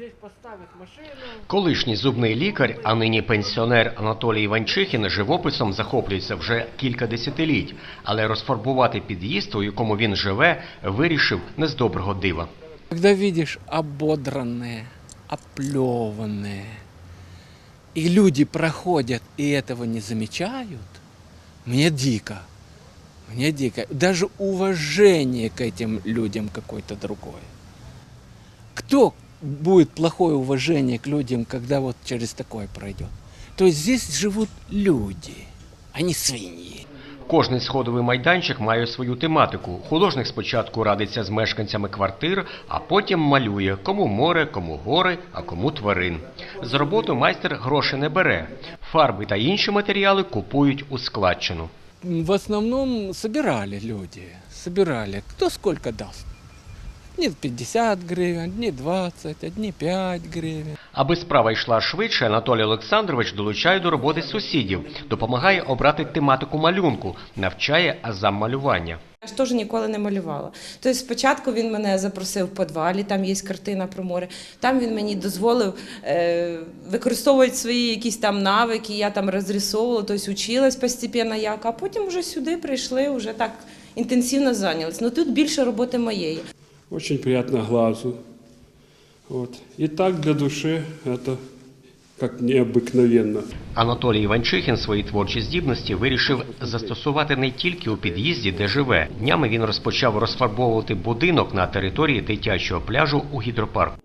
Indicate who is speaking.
Speaker 1: Здесь поставить машину.
Speaker 2: Колишній зубний лікар, а нині пенсіонер Анатолій Іванчихін живописом захоплюється вже кілька десятиліть, але розфарбувати під'їзд, у якому він живе, вирішив не з доброго дива.
Speaker 1: Когда видишь ободранные, оплеванные, и люди проходят и этого не замечают, мне дико. Мне дико. Даже уважение к этим людям какое-то другое. Кто будет плохое уважение к людям, когда вот через такое пройдет? То есть здесь живут люди, а не свиньи.
Speaker 2: Кожний сходовий майданчик має свою тематику. Художник спочатку радиться з мешканцями квартир, а потім малює кому море, кому гори, а кому тварин. З роботи майстер гроші не бере. Фарби та інші матеріали купують у складчину.
Speaker 1: В основном собирали люди, собирали. Кто сколько даст? Одни 50 гривен, одни 20, одни 5 гривен.
Speaker 2: Аби справа йшла швидше, Анатолій Олександрович долучає до роботи сусідів, допомагає обрати тематику малюнку, навчає азам малювання.
Speaker 3: Я ж теж ніколи не малювала. Тобто спочатку він мене запросив в підвалі, там є картина про море. Там він мені дозволив е, використовувати свої якісь там навики, я там розрисовувала, тобто училась постепенно як, а потім вже сюди прийшли, вже так інтенсивно зайнялись. Ну тут більше роботи моєї.
Speaker 4: Очень приятно глазу. Вот. И так для души это как необыкновенно.
Speaker 2: Анатолій Іванчихін свої творчі здібності вирішив застосувати не тільки у під'їзді, де живе. Днями він розпочав розфарбовувати будинок на території дитячого пляжу у гідропарку.